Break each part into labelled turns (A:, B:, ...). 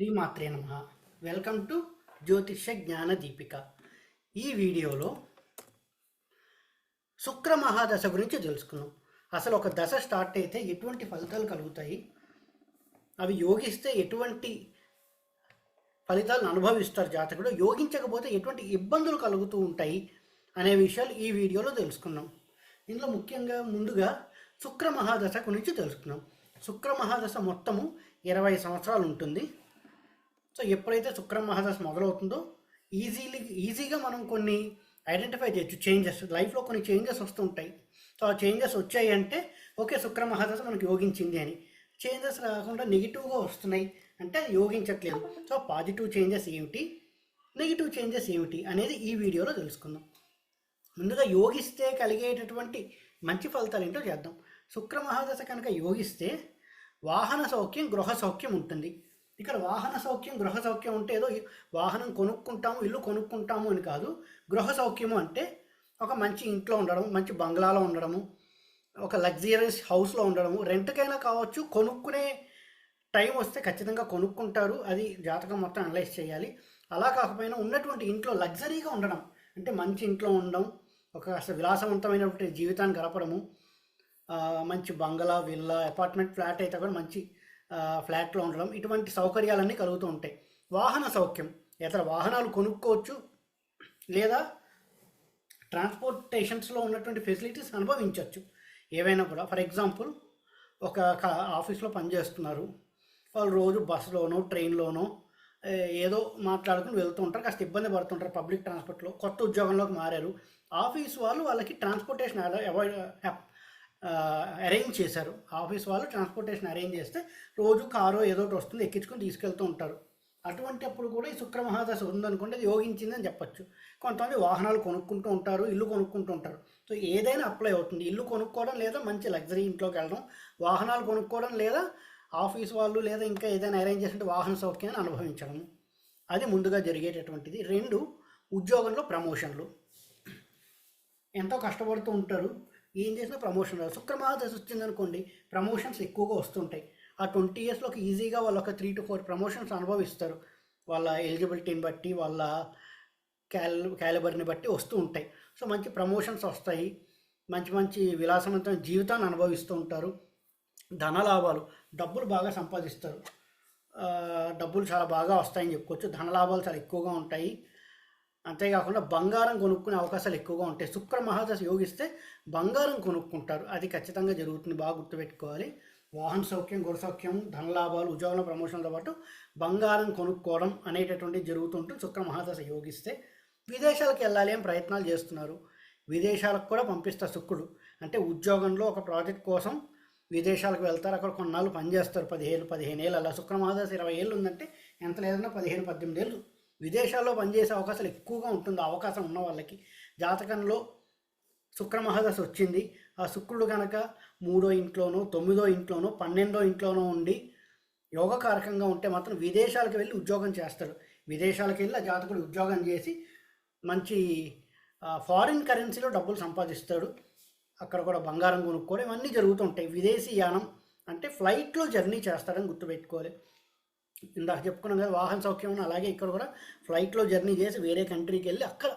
A: శ్రీమాత్రే నమ. Welcome to జ్యోతిష జ్ఞాన దీపిక. ఈ వీడియోలో శుక్ర మహాదశ గురించి తెలుసుకున్నాం. అసలు ఒక దశ స్టార్ట్ అయితే ఎటువంటి ఫలితాలు కలుగుతాయి? అవి యోగిస్తే ఎటువంటి ఫలితాలను అనుభవిస్తారు జాతకుడు? యోగించకపోతే ఎటువంటి ఇబ్బందులు కలుగుతూ ఉంటాయి? అనే విషయాలు ఈ వీడియోలో తెలుసుకున్నాం. ఇందులో ముఖ్యంగా ముందుగా శుక్ర మహాదశ గురించి తెలుసుకున్నాం. శుక్ర మహాదశ మొత్తము ఇరవై సంవత్సరాలు ఉంటుంది. సో ఎప్పుడైతే శుక్ర మహాదశ మొదలవుతుందో ఈజీలీ ఈజీగా మనం కొన్ని ఐడెంటిఫై చేయొచ్చు చేంజెస్. లైఫ్లో కొన్ని చేంజెస్ వస్తుంటాయి సో ఆ చేంజెస్ వచ్చాయి అంటే ఓకే శుక్ర మహాదశ మనకు యోగించింది అని. చేంజెస్ రాకుండా నెగిటివ్గా వస్తున్నాయి అంటే యోగించట్లేదు. సో పాజిటివ్ చేంజెస్ ఏమిటి? నెగిటివ్ చేంజెస్ ఏమిటి అనేది ఈ వీడియోలో తెలుసుకుందాం. ముందుగా యోగిస్తే కలిగేటటువంటి మంచి ఫలితాలు ఏంటో చేద్దాం. శుక్ర మహాదశ కనుక యోగిస్తే వాహన సౌఖ్యం గృహ సౌఖ్యం ఉంటుంది. ఇక్కడ వాహన సౌఖ్యం గృహ సౌఖ్యం అంటే ఏదో వాహనం కొనుక్కుంటాము ఇల్లు కొనుక్కుంటాము అని కాదు. గృహ సౌఖ్యము అంటే ఒక మంచి ఇంట్లో ఉండడం మంచి బంగ్లాలో ఉండడము ఒక లగ్జరియస్ హౌస్లో ఉండడము. రెంట్కైనా కావచ్చు కొనుక్కునే టైం వస్తే ఖచ్చితంగా కొనుక్కుంటారు. అది జాతకం మొత్తం అనలైజ్ చేయాలి. అలా కాకపోయినా ఉన్నటువంటి ఇంట్లో లగ్జరీగా ఉండడం అంటే మంచి ఇంట్లో ఉండడం ఒక అసలు విలాసవంతమైనటువంటి జీవితాన్ని గడపడము మంచి బంగళా విల్లా అపార్ట్మెంట్ ఫ్లాట్ అయితే కూడా మంచి ఫ్లాట్లో ఉండడం ఇటువంటి సౌకర్యాలన్నీ కలుగుతూ ఉంటాయి. వాహన సౌఖ్యం ఇతర వాహనాలు కొనుక్కోవచ్చు లేదా ట్రాన్స్పోర్టేషన్స్లో ఉన్నటువంటి ఫెసిలిటీస్ అనుభవించవచ్చు. ఏవైనా కూడా ఫర్ ఎగ్జాంపుల్ ఒక ఆఫీస్లో పనిచేస్తున్నారు. వాళ్ళు రోజు బస్సులోనో ట్రైన్లోనో ఏదో మాట్లాడుకుని వెళ్తూ ఉంటారు కాస్త ఇబ్బంది పడుతుంటారు పబ్లిక్ ట్రాన్స్పోర్ట్లో. కొత్త ఉద్యోగంలోకి మారారు. ఆఫీస్ వాళ్ళు వాళ్ళకి ట్రాన్స్పోర్టేషన్ అవాయిడ్ అరేంజ్ చేశారు. ఆఫీస్ వాళ్ళు ట్రాన్స్పోర్టేషన్ అరేంజ్ చేస్తే రోజు కారో ఏదో ఒకటి వస్తుంది ఎక్కించుకొని తీసుకెళ్తూ ఉంటారు. అటువంటి అప్పుడు కూడా ఈ శుక్ర మహాదశ ఉందనుకుంటే అది యోగించిందని చెప్పొచ్చు. కొంతమంది వాహనాలు కొనుక్కుంటూ ఉంటారు ఇల్లు కొనుక్కుంటూ ఉంటారు. సో ఏదైనా అప్లై అవుతుంది. ఇల్లు కొనుక్కోవడం లేదా మంచి లగ్జరీ ఇంట్లోకి వెళ్ళడం వాహనాలు కొనుక్కోవడం లేదా ఆఫీస్ వాళ్ళు లేదా ఇంకా ఏదైనా అరేంజ్ చేసిన వాహన సౌఖ్యాన్ని అనుభవించడం. అది ముందుగా జరిగేటటువంటిది. రెండు ఉద్యోగంలో ప్రమోషన్లు ఎంతో కష్టపడుతూ ఉంటారు. ఏం చేసినా ప్రమోషన్ రాదు. శుక్ర మహాదశ వచ్చిందనుకోండి ప్రమోషన్స్ ఎక్కువగా వస్తుంటాయి. ఆ ట్వంటీ ఇయర్స్లోకి ఈజీగా వాళ్ళు ఒక త్రీ టు ఫోర్ ప్రమోషన్స్ అనుభవిస్తారు. వాళ్ళ ఎలిజిబిలిటీని బట్టి వాళ్ళ క్యాల్ క్యాలిబర్ని బట్టి వస్తూ ఉంటాయి. సో మంచి ప్రమోషన్స్ వస్తాయి. మంచి మంచి విలాసవంతమైన జీవితాన్ని అనుభవిస్తూ ఉంటారు. ధన లాభాలు డబ్బులు బాగా సంపాదిస్తారు. డబ్బులు చాలా బాగా వస్తాయని చెప్పుకోవచ్చు. ధన లాభాలు చాలా ఎక్కువగా ఉంటాయి. అంతేకాకుండా బంగారం కొనుక్కునే అవకాశాలు ఎక్కువగా ఉంటాయి. శుక్ర మహాదశ యోగిస్తే బంగారం కొనుక్కుంటారు. అది ఖచ్చితంగా జరుగుతుంది. బాగా గుర్తుపెట్టుకోవాలి. వాహన సౌఖ్యం గుణ సౌఖ్యం ధనలాభాలు లాభాలు ప్రమోషన్తో పాటు బంగారం కొనుక్కోవడం అనేటటువంటి జరుగుతుంటుంది శుక్ర మహాదశ యోగిస్తే విదేశాలకు వెళ్ళాలి అని ప్రయత్నాలు చేస్తున్నారు. విదేశాలకు కూడా పంపిస్తారు శుక్రుడు. అంటే ఉద్యోగంలో ఒక ప్రాజెక్ట్ కోసం విదేశాలకు వెళ్తారు. అక్కడ కొన్నాళ్ళు పనిచేస్తారు. పదిహేను పదిహేను ఏళ్ళు అలా. శుక్ర మహాదశ ఇరవై ఏళ్ళు ఉందంటే ఎంత లేదన్నా పదిహేను పద్దెనిమిది ఏళ్ళు విదేశాల్లో పనిచేసే అవకాశాలు ఎక్కువగా ఉంటుంది. అవకాశం ఉన్న వాళ్ళకి జాతకంలో శుక్ర మహాదశ వచ్చింది. ఆ శుక్రుడు కనుక మూడో ఇంట్లోనో తొమ్మిదో ఇంట్లోనో పన్నెండో ఇంట్లోనో ఉండి యోగకారకంగా ఉంటే మాత్రం విదేశాలకు వెళ్ళి ఉద్యోగం చేస్తాడు. విదేశాలకు వెళ్ళి ఆ జాతకుడు ఉద్యోగం చేసి మంచి ఫారిన్ కరెన్సీలో డబ్బులు సంపాదిస్తాడు. అక్కడ కూడా బంగారం కొనుక్కోవడం ఇవన్నీ జరుగుతుంటాయి విదేశీ యానం అంటే ఫ్లైట్లో జర్నీ చేస్తాడని గుర్తుపెట్టుకోవాలి. ఇందాక చెప్పుకున్నాం కదా వాహన సౌఖ్యం అలాగే ఇక్కడ కూడా ఫ్లైట్లో జర్నీ చేసి వేరే కంట్రీకి వెళ్ళి అక్కడ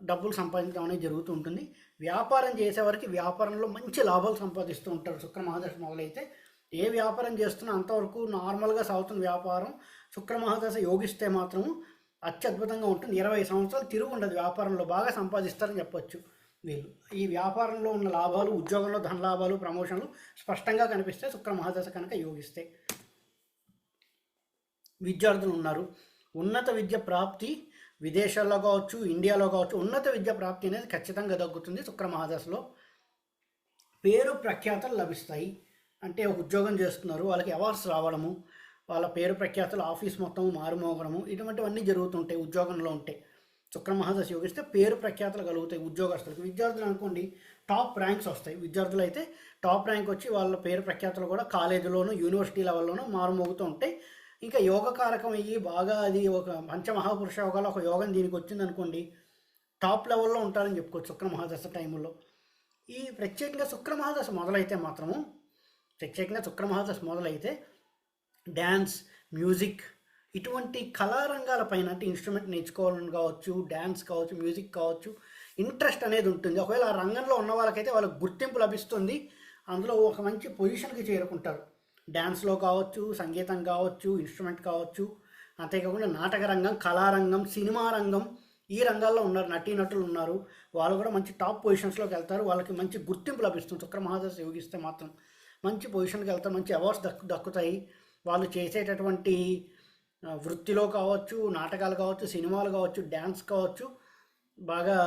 A: డబ్బులు సంపాదించడం అనేది జరుగుతూ ఉంటుంది. వ్యాపారం చేసేవారికి వ్యాపారంలో మంచి లాభాలు సంపాదిస్తూ ఉంటారు శుక్ర మహాదశ మొదలైతే. ఏ వ్యాపారం చేస్తున్నా అంతవరకు నార్మల్గా సాగుతున్న వ్యాపారం శుక్ర మహాదశ యోగిస్తే మాత్రం అత్యద్భుతంగా ఉంటుంది. ఇరవై సంవత్సరాలు తిరుగు ఉండదు. వ్యాపారంలో బాగా సంపాదిస్తారని చెప్పొచ్చు వీళ్ళు. ఈ వ్యాపారంలో ఉన్న లాభాలు ఉద్యోగంలో ధన లాభాలు ప్రమోషన్లు స్పష్టంగా కనిపిస్తే శుక్ర మహాదశ కనుక యోగిస్తే. విద్యార్థులు ఉన్నారు. ఉన్నత విద్య ప్రాప్తి విదేశాల్లో కావచ్చు ఇండియాలో కావచ్చు ఉన్నత విద్య ప్రాప్తి అనేది ఖచ్చితంగా తగ్గుతుంది శుక్రమహాదశలో పేరు ప్రఖ్యాతలు లభిస్తాయి. అంటే ఒక ఉద్యోగం చేస్తున్నారు వాళ్ళకి అవార్డ్స్ రావడము వాళ్ళ పేరు ప్రఖ్యాతలు ఆఫీస్ మొత్తం మారుమోగడము ఇటువంటివన్నీ జరుగుతుంటాయి ఉద్యోగంలో ఉంటాయి. శుక్రమహాదశ యోగిస్తే పేరు ప్రఖ్యాతలు కలుగుతాయి ఉద్యోగస్తులకు. విద్యార్థులు అనుకోండి టాప్ ర్యాంక్స్ వస్తాయి. విద్యార్థులు అయితే టాప్ ర్యాంక్ వచ్చి వాళ్ళ పేరు ప్రఖ్యాతలు కూడా కాలేజీలోనూ యూనివర్సిటీ లెవెల్లోనూ మారుమోగుతూ ఉంటాయి. ఇంకా యోగకారకం అయ్యి బాగా అది ఒక పంచమహాపురుష యోగాలో ఒక యోగం దీనికి వచ్చింది అనుకోండి టాప్ లెవెల్లో ఉంటారని చెప్పుకోవచ్చు శుక్ర మహాదశ టైంలో ఈ ప్రత్యేకంగా శుక్ర మహాదశ మొదలైతే మాత్రము ప్రత్యేకంగా శుక్ర మహాదశ మొదలైతే డ్యాన్స్ మ్యూజిక్ ఇటువంటి కళారంగాల పైన అంటే ఇన్స్ట్రుమెంట్ నేర్చుకోవాలని కావచ్చు డ్యాన్స్ కావచ్చు మ్యూజిక్ కావచ్చు ఇంట్రెస్ట్ అనేది ఉంటుంది. ఒకవేళ ఆ రంగంలో ఉన్న వాళ్ళకైతే వాళ్ళకి గుర్తింపు లభిస్తుంది. అందులో ఒక మంచి పొజిషన్కి చేరుకుంటారు. డ్యాన్స్లో కావచ్చు సంగీతం కావచ్చు ఇన్స్ట్రుమెంట్ కావచ్చు అంతేకాకుండా నాటక రంగం కళారంగం సినిమా రంగం ఈ రంగాల్లో ఉన్నారు నటీనటులు ఉన్నారు. వాళ్ళు కూడా మంచి టాప్ పొజిషన్స్లోకి వెళ్తారు. వాళ్ళకి మంచి గుర్తింపు లభిస్తుంది. శుక్ర మహాదశ యోగిస్తే మాత్రం మంచి పొజిషన్కి వెళ్తారు. మంచి అవార్డ్స్ దక్కు దక్కుతాయి. వాళ్ళు చేసేటటువంటి వృత్తిలో కావచ్చు నాటకాలు కావచ్చు సినిమాలు కావచ్చు డ్యాన్స్ కావచ్చు బాగా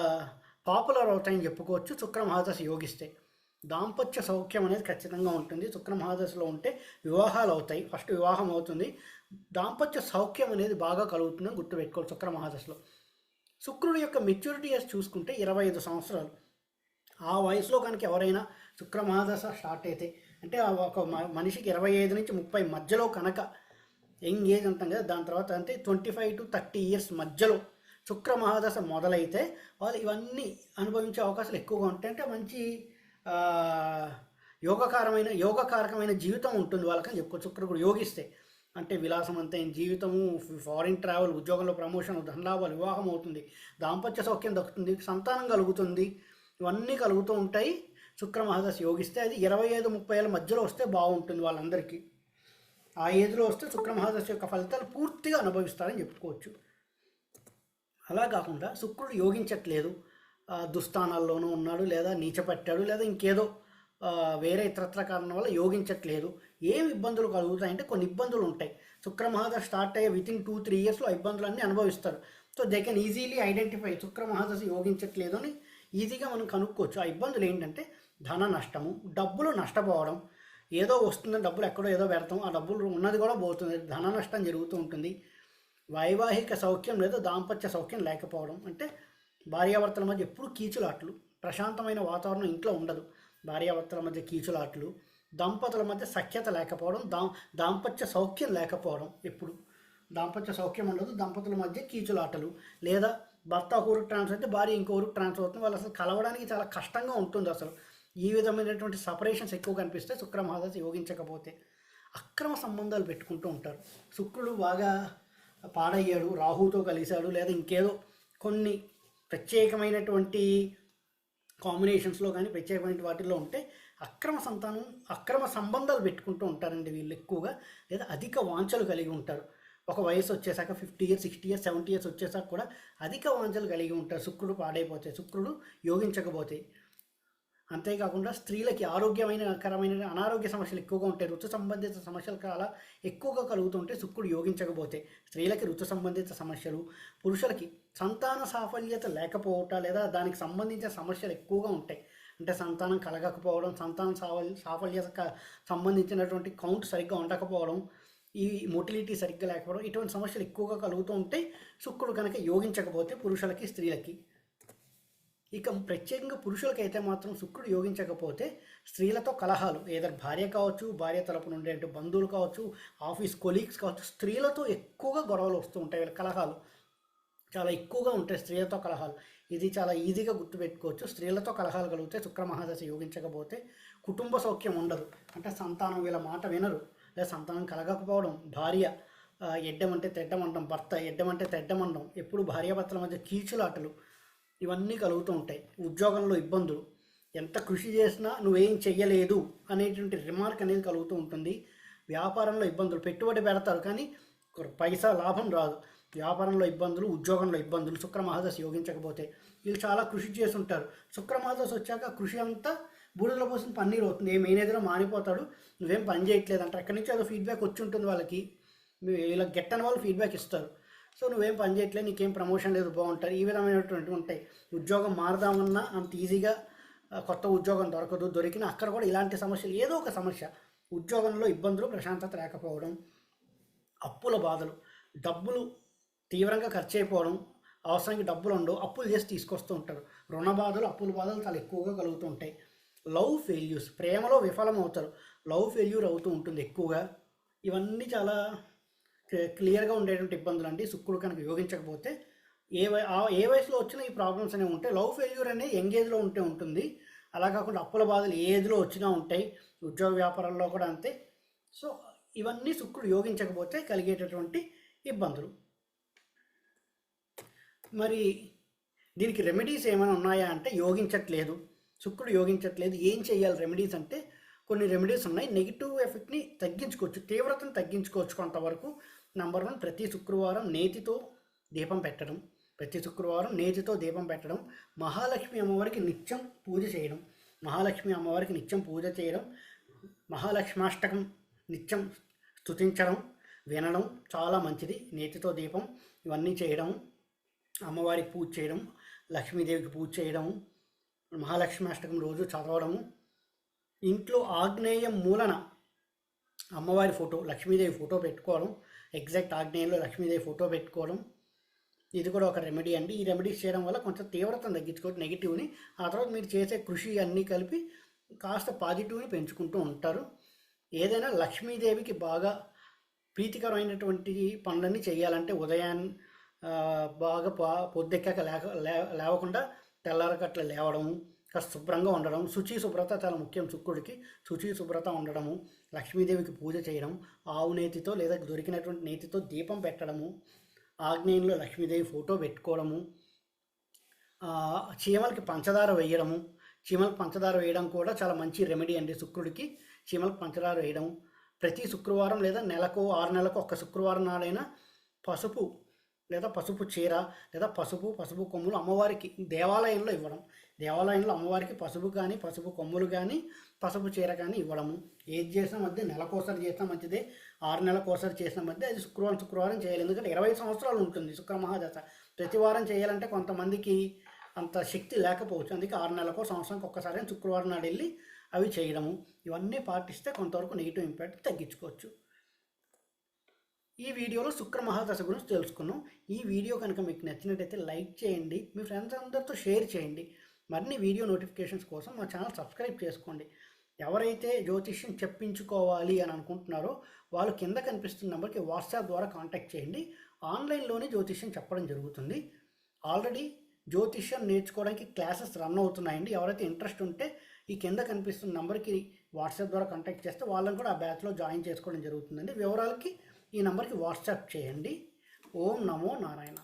A: పాపులర్ అవుతాయని చెప్పుకోవచ్చు శుక్ర మహాదశ యోగిస్తే. దాంపత్య సౌఖ్యం అనేది ఖచ్చితంగా ఉంటుంది. శుక్ర మహాదశలో ఉంటే వివాహాలు అవుతాయి. ఫస్ట్ వివాహం అవుతుంది. దాంపత్య సౌఖ్యం అనేది బాగా కలుగుతుందని గుర్తుపెట్టుకోవాలి శుక్ర మహాదశలో. శుక్రుడు యొక్క మెచ్యూరిటీ చూసుకుంటే ఇరవై ఐదు సంవత్సరాలు. ఆ వయసులో కనుక ఎవరైనా శుక్ర మహాదశ స్టార్ట్ అయితే అంటే ఒక మ- మనిషికి ఇరవై ఐదు నుంచి ముప్పై మధ్యలో కనుక యంగ్ ఏజ్ అంటాం కదా దాని తర్వాత అంటే twenty five to thirty years మధ్యలో శుక్ర మహాదశ మొదలైతే వాళ్ళు ఇవన్నీ అనుభవించే అవకాశాలు ఎక్కువగా ఉంటాయి. అంటే మంచి యోగకారమైన యోగకారకమైన జీవితం ఉంటుంది వాళ్ళకని చెప్పుకోవచ్చు. శుక్రుడు యోగిస్తే. అంటే విలాసం విలాసవంతైన జీవితము ఫారిన్ ట్రావెల్ ఉద్యోగంలో ప్రమోషన్ ధనలాభాలు వివాహం అవుతుంది. దాంపత్య సౌఖ్యం దక్కుతుంది. సంతానం కలుగుతుంది. ఇవన్నీ కలుగుతూ ఉంటాయి. శుక్రమహాదశ యోగిస్తే అది ఇరవై ఐదు ముప్పై ఏళ్ళ మధ్యలో వస్తే బాగుంటుంది వాళ్ళందరికీ. ఆ ఏజ్లో వస్తే శుక్రమహాదశ యొక్క ఫలితాలు పూర్తిగా అనుభవిస్తారని చెప్పుకోవచ్చు. అలా కాకుండా శుక్రుడు యోగించట్లేదు. దుస్థానాల్లోనూ ఉన్నాడు లేదా నీచపట్టాడు లేదా ఇంకేదో వేరే ఇతరత్ర కారణం వల్ల యోగించట్లేదు. ఏం ఇబ్బందులు కలుగుతాయంటే కొన్ని ఇబ్బందులు ఉంటాయి. శుక్రమహాద స్టార్ట్ అయ్యే విత్ ఇన్ టూ త్రీ ఇయర్స్లో ఆ ఇబ్బందులన్నీ అనుభవిస్తారు. So they can easily identify శుక్రమహాదశ యోగించట్లేదు అని ఈజీగా మనం కనుక్కోవచ్చు. ఆ ఇబ్బందులు ఏంటంటే ధన నష్టము డబ్బులు నష్టపోవడం. ఏదో వస్తుందని డబ్బులు ఎక్కడో ఏదో పెడతాం. ఆ డబ్బులు ఉన్నది కూడా పోతుంది. ధన నష్టం జరుగుతూ ఉంటుంది. వైవాహిక సౌఖ్యం లేదా దాంపత్య సౌఖ్యం లేకపోవడం. అంటే భార్యాభర్తల మధ్య ఎప్పుడు కీచులాట్లు ప్రశాంతమైన వాతావరణం ఇంట్లో ఉండదు. భార్యాభర్తల మధ్య కీచులాట్లు దంపతుల మధ్య సఖ్యత లేకపోవడం దా దాంపత్య సౌఖ్యం లేకపోవడం ఎప్పుడు. దాంపత్య సౌఖ్యం ఉండదు దంపతుల మధ్య కీచులాటలు. లేదా భర్త ఒక ఊరికి ట్రాన్స్ఫర్ అయితే భార్య ఇంకో ఊరికి ట్రాన్స్ఫర్ అవుతుంది. వాళ్ళు అసలు కలవడానికి చాలా కష్టంగా ఉంటుంది అసలు. ఈ విధమైనటువంటి సపరేషన్స్ ఎక్కువ కనిపిస్తే శుక్రమహాదశ యోగించకపోతే అక్రమ సంబంధాలు పెట్టుకుంటూ ఉంటారు. శుక్రుడు బాగా పాడయ్యాడు రాహుతో కలిశాడు లేదా ఇంకేదో కొన్ని ప్రత్యేకమైనటువంటి కాంబినేషన్స్లో కానీ ప్రత్యేకమైన వాటిల్లో ఉంటే అక్రమ సంతానం అక్రమ సంబంధాలు పెట్టుకుంటూ ఉంటారండి వీళ్ళు ఎక్కువగా. లేదా అధిక వాంఛలు కలిగి ఉంటారు. ఒక వయసు వచ్చేసాక fifty years sixty years seventy years వచ్చేసాక కూడా అధిక వాంఛలు కలిగి ఉంటారు. శుక్రుడు పాడైపోతాయి. శుక్రుడు యోగించకపోతాయి అంతేకాకుండా స్త్రీలకి ఆరోగ్యమైన కరమైన అనారోగ్య సమస్యలు ఎక్కువగా ఉంటాయి. ఋతు సంబంధిత సమస్యలు చాలా ఎక్కువగా కలుగుతుంటే శుక్రుడు యోగించకపోతే. స్త్రీలకి ఋతు సంబంధిత సమస్యలు పురుషులకి సంతాన సాఫల్యత లేకపోవట లేదా దానికి సంబంధించిన సమస్యలు ఎక్కువగా ఉంటాయి. అంటే సంతానం కలగకపోవడం సంతాన సాఫల్ సాఫల్యత సంబంధించినటువంటి కౌంట్ సరిగ్గా ఉండకపోవడం ఈ మొటిలిటీ సరిగ్గా లేకపోవడం ఇటువంటి సమస్యలు ఎక్కువగా కలుగుతూ ఉంటాయి శుక్రుడు కనుక యోగించకపోతే పురుషులకి స్త్రీలకి. ఇక ప్రత్యేకంగా పురుషులకైతే మాత్రం శుక్రుడు యోగించకపోతే స్త్రీలతో కలహాలు ఏదో భార్య కావచ్చు భార్య తరపు నుండి అంటే బంధువులు కావచ్చు ఆఫీస్ కొలీగ్స్ కావచ్చు స్త్రీలతో ఎక్కువగా గొడవలు వస్తూ ఉంటాయి వీళ్ళ కలహాలు. చాలా ఎక్కువగా ఉంటాయి స్త్రీలతో కలహాలు. ఇది చాలా ఈజీగా గుర్తుపెట్టుకోవచ్చు. స్త్రీలతో కలహాలు కలిగితే శుక్రమహాదశ యోగించకపోతే కుటుంబ సౌఖ్యం ఉండదు. అంటే సంతానం వీళ్ళ మాట వినరు. లేదా సంతానం కలగకపోవడం భార్య ఎడ్డమంటే తెడ్డమండం భర్త ఎడ్డమంటే తెడ్డమండం ఎప్పుడు భార్యాభర్తల మధ్య కీచులాటలు ఇవన్నీ కలుగుతూ ఉంటాయి. ఉద్యోగంలో ఇబ్బందులు. ఎంత కృషి చేసినా నువ్వేం చెయ్యలేదు అనేటువంటి రిమార్క్ అనేది కలుగుతూ ఉంటుంది. వ్యాపారంలో ఇబ్బందులు. పెట్టుబడి పెడతారు కానీ పైసా లాభం రాదు. వ్యాపారంలో ఇబ్బందులు ఉద్యోగంలో ఇబ్బందులు శుక్రమహాదశ యోగించకపోతే వీళ్ళు చాలా కృషి చేస్తుంటారు. శుక్రమహాదశ వచ్చాక కృషి అంతా బూడిదలో పోసిన పన్నీరు అవుతుంది. ఏం ఏదైనా మానిపోతాడు నువ్వేం పని చేయట్లేదు అంటే అక్కడి నుంచి ఏదో ఫీడ్బ్యాక్ వచ్చి ఉంటుంది వాళ్ళకి. ఇలా గెట్టని వాళ్ళు ఫీడ్బ్యాక్ ఇస్తారు. సో నువ్వేం పని చేయట్లేదు నీకేం ప్రమోషన్ లేదు బాగుంటారు. ఈ విధమైనటువంటి ఉంటాయి. ఉద్యోగం మారదామన్నా అంత ఈజీగా కొత్త ఉద్యోగం దొరకదు దొరికిన అక్కడ కూడా ఇలాంటి సమస్యలు ఏదో ఒక సమస్య. ఉద్యోగంలో ఇబ్బందులు ప్రశాంతత లేకపోవడం అప్పుల బాధలు డబ్బులు తీవ్రంగా ఖర్చు అయిపోవడం అవసరానికి డబ్బులు ఉండవు అప్పులు చేసి తీసుకొస్తూ ఉంటారు. రుణ బాధలు అప్పుల బాధలు చాలా ఎక్కువగా కలుగుతూ ఉంటాయి లవ్ ఫెయిల్యూర్స్ ప్రేమలో విఫలమవుతారు. లవ్ ఫెయిల్యూర్ అవుతూ ఉంటుంది ఎక్కువగా. ఇవన్నీ చాలా క్లియర్గా ఉండేటువంటి ఇబ్బందులు అండి శుక్రుడు కనుక యోగించకపోతే ఏ వై ఆ- ఏ వయసులో వచ్చినా ఈ ప్రాబ్లమ్స్ అనేవి ఉంటాయి. లవ్ ఫెయిల్యూర్ అనేది యంగ్ ఏజ్లో ఉంటే ఉంటుంది. అలా కాకుండా అప్పుల బాధలు ఏ ఏజ్లో వచ్చినా ఉంటాయి. ఉద్యోగ వ్యాపారాల్లో కూడా అంతే. సో ఇవన్నీ శుక్రుడు యోగించకపోతే కలిగేటటువంటి ఇబ్బందులు. మరి దీనికి రెమెడీస్ ఏమైనా ఉన్నాయా అంటే యోగించట్లేదు. శుక్రుడు యోగించట్లేదు. ఏం చేయాలి రెమెడీస్ అంటే కొన్ని రెమెడీస్ ఉన్నాయి. నెగిటివ్ ఎఫెక్ట్ని తగ్గించుకోవచ్చు. తీవ్రతను తగ్గించుకోవచ్చు కొంతవరకు. నంబర్ వన్ ప్రతి శుక్రవారం నేతితో దీపం పెట్టడం. ప్రతి శుక్రవారం నేతితో దీపం పెట్టడం. మహాలక్ష్మి అమ్మవారికి నిత్యం పూజ చేయడం. మహాలక్ష్మి అమ్మవారికి నిత్యం పూజ చేయడం. మహాలక్ష్మాష్టకం నిత్యం స్తుతించడం వినడం చాలా మంచిది. నేతితో దీపం ఇవన్నీ చేయడం. అమ్మవారికి పూజ చేయడం లక్ష్మీదేవికి పూజ చేయడం మహాలక్ష్మి రోజు చదవడము. ఇంట్లో ఆగ్నేయం మూలన అమ్మవారి ఫోటో లక్ష్మీదేవి ఫోటో పెట్టుకోవడం. ఎగ్జాక్ట్ ఆగ్నేయంలో లక్ష్మీదేవి ఫోటో పెట్టుకోవడం. ఇది కూడా ఒక రెమెడీ అండి. ఈ రెమెడీస్ చేయడం వల్ల కొంచెం తీవ్రతను తగ్గించుకోవచ్చు నెగిటివ్ని ఆ తర్వాత మీరు చేసే కృషి అన్నీ కలిపి కాస్త పాజిటివ్ని పెంచుకుంటూ ఉంటారు. ఏదైనా లక్ష్మీదేవికి బాగా ప్రీతికరమైనటువంటి పనులన్నీ చేయాలంటే ఉదయాన్ని బాగా పా పొద్దెక్కాక లేక లే- లేవకుండా తెల్లారకట్ల లేవడము కాస్త శుభ్రంగా ఉండడం శుచి శుభ్రత చాలా ముఖ్యం శుక్రుడికి. శుచి శుభ్రత ఉండడము లక్ష్మీదేవికి పూజ చేయడం ఆవు నేతితో లేదా దొరికినటువంటి నేతితో దీపం పెట్టడము ఆగ్నేయంలో లక్ష్మీదేవి ఫోటో పెట్టుకోవడము చీమలకి పంచదార వేయడము. చీమలకు పంచదార వేయడం కూడా చాలా మంచి రెమెడీ అండి శుక్రుడికి. చీమలకు పంచదార వేయడం. ప్రతి శుక్రవారం లేదా నెలకు ఆరు నెలలకు ఒక్క శుక్రవారం నాడైనా పసుపు లేదా పసుపు చీర లేదా పసుపు పసుపు కొమ్ములు అమ్మవారికి దేవాలయంలో ఇవ్వడం. దేవాలయంలో అమ్మవారికి పసుపు కానీ పసుపు కొమ్ములు కానీ పసుపు చీర కానీ ఇవ్వడము. ఏది చేసినా మధ్య నెలకోసారి చేసినా మంచిదే. ఆరు నెలకోసారి చేసిన మధ్య అది శుక్రవారం శుక్రవారం చేయాలి. ఎందుకంటే ఇరవై సంవత్సరాలు ఉంటుంది శుక్ర మహాదశ. ప్రతి వారం చేయాలంటే కొంతమందికి అంత శక్తి లేకపోవచ్చు. అందుకే ఆరు నెలలకో సంవత్సరానికి ఒక్కసారి శుక్రవారం నాడు వెళ్ళి అవి చేయడము. ఇవన్నీ పాటిస్తే కొంతవరకు నెగిటివ్ ఇంపాక్ట్ తగ్గించుకోవచ్చు. ఈ వీడియోలో శుక్ర మహాదశ గురించి తెలుసుకున్నాం. ఈ వీడియో కనుక మీకు నచ్చినట్టయితే లైక్ చేయండి మీ ఫ్రెండ్స్ అందరితో షేర్ చేయండి. మరిన్ని వీడియో నోటిఫికేషన్స్ కోసం మా ఛానల్ సబ్స్క్రైబ్ చేసుకోండి. ఎవరైతే జ్యోతిష్యం చెప్పించుకోవాలి అని అనుకుంటున్నారో వాళ్ళు కింద కనిపిస్తున్న నెంబర్కి వాట్సాప్ ద్వారా కాంటాక్ట్ చేయండి. ఆన్లైన్లోనే జ్యోతిష్యం చెప్పడం జరుగుతుంది. ఆల్రెడీ జ్యోతిష్యం నేర్చుకోవడానికి క్లాసెస్ రన్ అవుతున్నాయండి. ఎవరైతే ఇంట్రెస్ట్ ఉంటే ఈ కింద కనిపిస్తున్న నెంబర్కి వాట్సాప్ ద్వారా కాంటాక్ట్ చేస్తే వాళ్ళని కూడా ఆ బ్యాచ్లో జాయిన్ చేసుకోవడం జరుగుతుందండి. వివరాలకి ఈ నెంబర్కి వాట్సాప్ చేయండి. ఓం నమో నారాయణ.